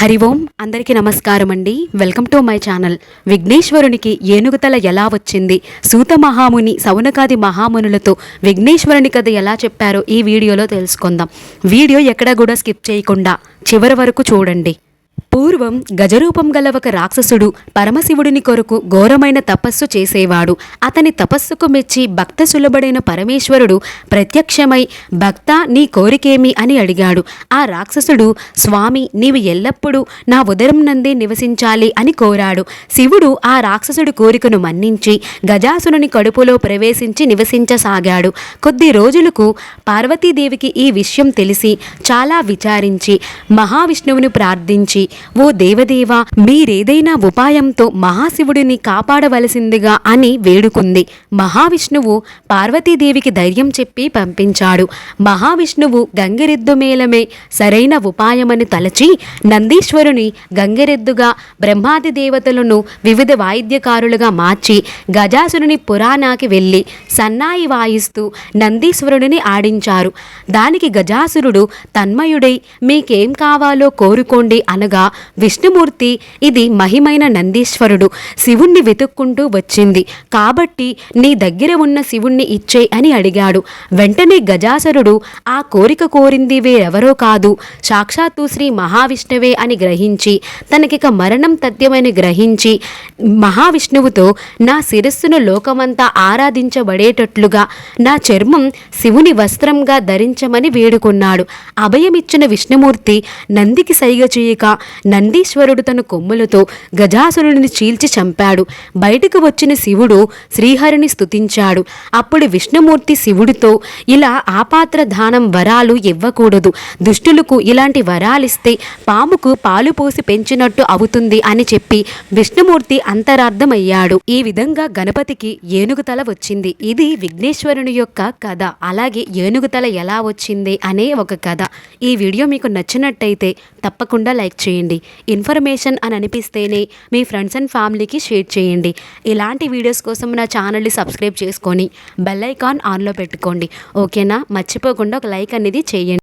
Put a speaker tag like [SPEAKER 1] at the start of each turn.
[SPEAKER 1] హరి ఓం అందరికీ నమస్కారం అండి. Welcome to my channel. విఘ్నేశ్వరునికి ఏనుగుతల ఎలా వచ్చింది? సూత మహాముని సౌనకాది మహామునులతో విఘ్నేశ్వరుని కథ ఎలా చెప్పారో ఈ వీడియోలో తెలుసుకుందాం. వీడియో ఎక్కడా కూడా స్కిప్ చేయకుండా చివరి వరకు చూడండి. పూర్వం గజరూపం గల ఒక రాక్షసుడు పరమశివుడిని కొరకు ఘోరమైన తపస్సు చేసేవాడు. అతని తపస్సుకు మెచ్చి భక్త సులభడైన పరమేశ్వరుడు ప్రత్యక్షమై భక్త నీ కోరికేమి? అని అడిగాడు. ఆ రాక్షసుడు స్వామి నీవు ఎల్లప్పుడూ నా ఉదరం నందే నివసించాలి అని కోరాడు. శివుడు ఆ రాక్షసుడి కోరికను మన్నించి గజాసురుని కడుపులో ప్రవేశించి నివసించసాగాడు. కొద్ది రోజులకు పార్వతీదేవికి ఈ విషయం తెలిసి చాలా విచారించి మహావిష్ణువుని ప్రార్థించి ఓ దేవదేవ మీరేదైనా ఉపాయంతో మహాశివుడిని కాపాడవలసిందిగా అని వేడుకుంది. మహావిష్ణువు పార్వతీదేవికి ధైర్యం చెప్పి పంపించాడు. మహావిష్ణువు గంగిరెద్దు మేళమే సరైన ఉపాయమని తలచి నందీశ్వరుని గంగిరెద్దుగా బ్రహ్మాది దేవతలను వివిధ వాయిద్యకారులుగా మార్చి గజాసురుని పురాణాకి వెళ్ళి సన్నాయి వాయిస్తూ నందీశ్వరుడిని ఆడించారు. దానికి గజాసురుడు తన్మయుడై మీకేం కావాలో కోరుకోండి అనగా విష్ణుమూర్తి ఇది మహిమైన నందీశ్వరుడు. శివుణ్ణి వెతుక్కుంటూ వచ్చింది. కాబట్టి నీ దగ్గర ఉన్న శివుణ్ణి ఇచ్చే అని అడిగాడు. వెంటనే గజాసరుడు ఆ కోరిక కోరింది వేరెవరో కాదు. సాక్షాత్తు శ్రీ మహావిష్ణువే అని గ్రహించి తనకిక మరణం తథ్యమని గ్రహించి మహావిష్ణువుతో నా శిరస్సును లోకమంతా ఆరాధించబడేటట్లుగా నా చర్మం శివుని వస్త్రంగా ధరించమని వేడుకున్నాడు. అభయమిచ్చిన విష్ణుమూర్తి నందికి సైగ చేయక నందీశ్వరుడు తన కొమ్ములతో గజాసురుడిని చీల్చి చంపాడు. బయటకు వచ్చిన శివుడు శ్రీహరిని స్తుతించాడు. అప్పుడు విష్ణుమూర్తి శివుడితో ఇలా ఆపాత్ర దానం వరాలు ఇవ్వకూడదు. దుష్టులకు ఇలాంటి వరాలిస్తే పాముకు పాలు పోసి పెంచినట్టు అవుతుంది అని చెప్పి విష్ణుమూర్తి అంతరార్థమయ్యాడు. ఈ విధంగా గణపతికి ఏనుగు తల వచ్చింది. ఇది విఘ్నేశ్వరుని యొక్క కథ. అలాగే ఏనుగు తల ఎలా వచ్చింది అనే ఒక కథ. ఈ వీడియో మీకు నచ్చినట్టయితే తప్పకుండా లైక్ చేయండి. ఇన్ఫర్మేషన్ అని అనిపిస్తేనే మీ ఫ్రెండ్స్ అండ్ ఫ్యామిలీకి షేర్ చేయండి. ఇలాంటి వీడియోస్ కోసం నా ఛానల్ని సబ్స్క్రైబ్ చేసుకొని బెల్ ఐకాన్ ఆన్లో పెట్టుకోండి. ఓకేనా? మర్చిపోకుండా ఒక లైక్ అనేది చేయండి.